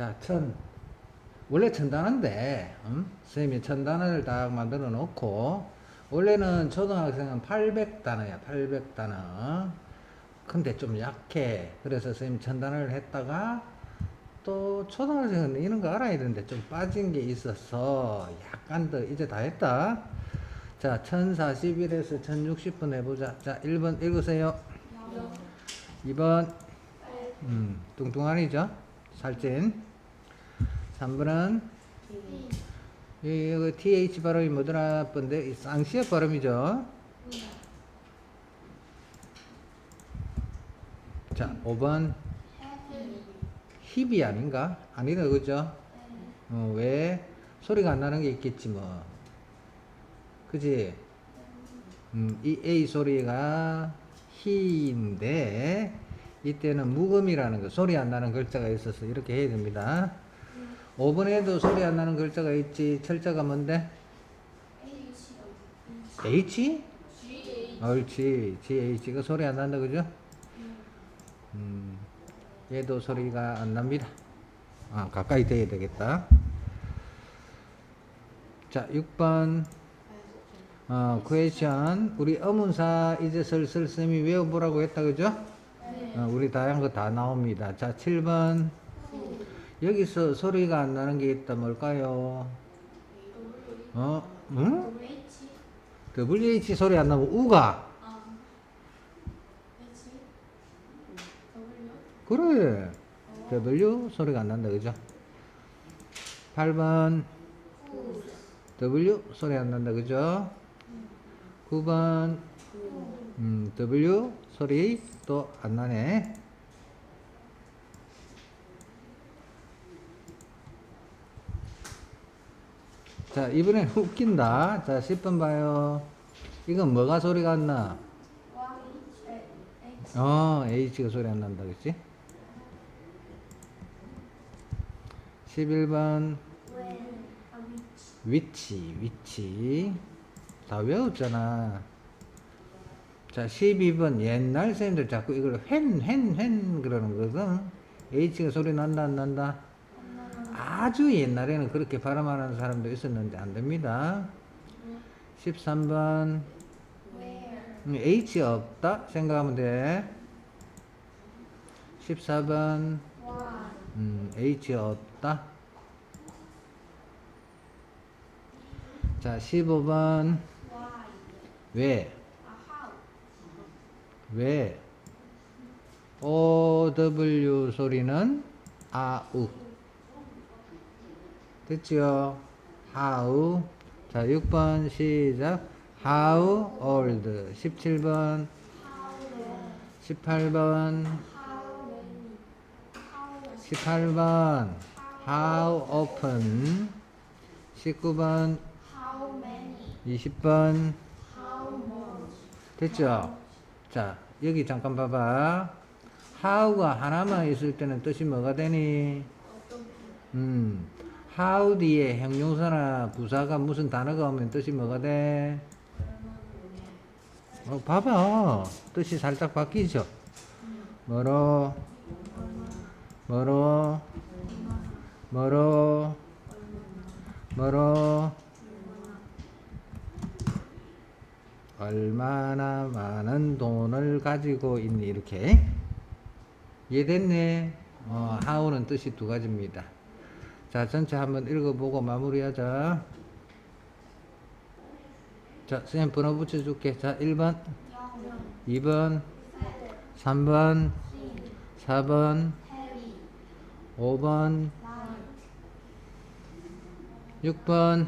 자, 천. 원래 천단어인데, 음? 선생님이 천단어를 딱 만들어 놓고, 원래는 초등학생은 800단어야, 800단어. 근데 좀 약해. 그래서 선생님 천단어를 했다가, 또 초등학생은 이런 거 알아야 되는데 좀 빠진 게 있어서 약간 더 이제 다 했다. 자, 1041에서 1060분 해보자. 자, 1번 읽으세요. 2번, 음, 뚱뚱하니죠? 살찐. 3번은, 이, 이거 TH 발음이 뭐더라? 번데, 쌍시역 발음이죠? 자, 5번, 힙이 아닌가? 아니다, 그죠? 어, 왜? 소리가 안 나는 게 있겠지, 뭐. 그지? 음, 이 A 소리가 히인데, 이때는 무음이라는 거, 소리 안 나는 글자가 있어서 이렇게 해야 됩니다. 5번에도 소리 안 나는 글자가 있지, 철자가 뭔데? H? 옳지. GH가 소리 안 난다, 그죠? 음, 얘도 소리가 안 납니다. 아, 가까이 대야 되겠다. 자, 6번. 어, 퀘션. 우리 어문사 이제 슬슬 쌤이 외워보라고 했다, 그죠? 어, 우리 다양한 거 다 나옵니다. 자, 7번. 여기서 소리가 안 나는 게 있다, 뭘까요? 어, 응? WH 소리 안 나고 우가. 그래. W 소리가 안 난다, 그죠? 8번. W 소리 안 난다, 그죠? 9번. 음, W 소리 또 안 나네. 자, 이번엔 웃긴다. 자, 10번 봐요. 이건 뭐가 소리가 안 나? 어, H가 소리 안 난다, 그치? 11번, 위치, 위치. 다 외웠잖아. 자, 12번, 옛날 선생님들 자꾸 이걸 횡, 횡, 횡 그러는 거거든. H가 소리 난다, 안 난다? 아주 옛날에는 그렇게 발음하는 사람도 있었는데 안 됩니다. 13번, 음, H 없다 생각하면 돼. 14번 음, H 없다. 자, 15번 왜? 왜? OW 소리는 아우. 됐죠? how. 자, 6번 시작. how old. 17번. 18번. 18번. how often. 19번. 20번. 됐죠? 자, 여기 잠깐 봐봐. how가 하나만 있을 때는 뜻이 뭐가 되니? 음, how 뒤에 형용사나 부사가 무슨 단어가 오면 뜻이 뭐가 돼? 어, 봐봐. 뜻이 살짝 바뀌죠? 뭐로? 뭐로? 뭐로? 뭐로? 얼마나 많은 돈을 가지고 있니? 이렇게. 이해됐네? 어, how는 뜻이 두 가지입니다. 자, 전체 한번 읽어보고 마무리하자. 자, 선생님 번호 붙여줄게. 자, 1번, 2번, 3번, 4번, 5번, 6번,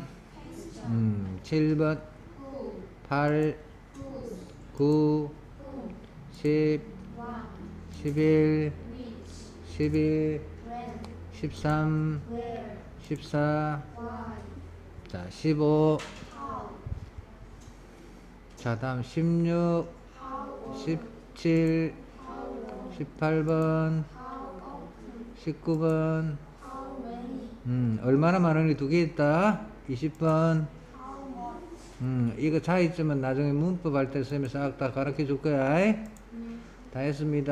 음, 7번, 8, 9, 10, 11, 12, 13, 14, 자, 15, 자, 다음 16, 17, 18번, 19번, 음, 얼마나 많으니 두 개 있다? 20번, 음, 이거 차이점은 나중에 문법 할 때 쌤이 싹 다 가르쳐 줄 거야. 다 했습니다.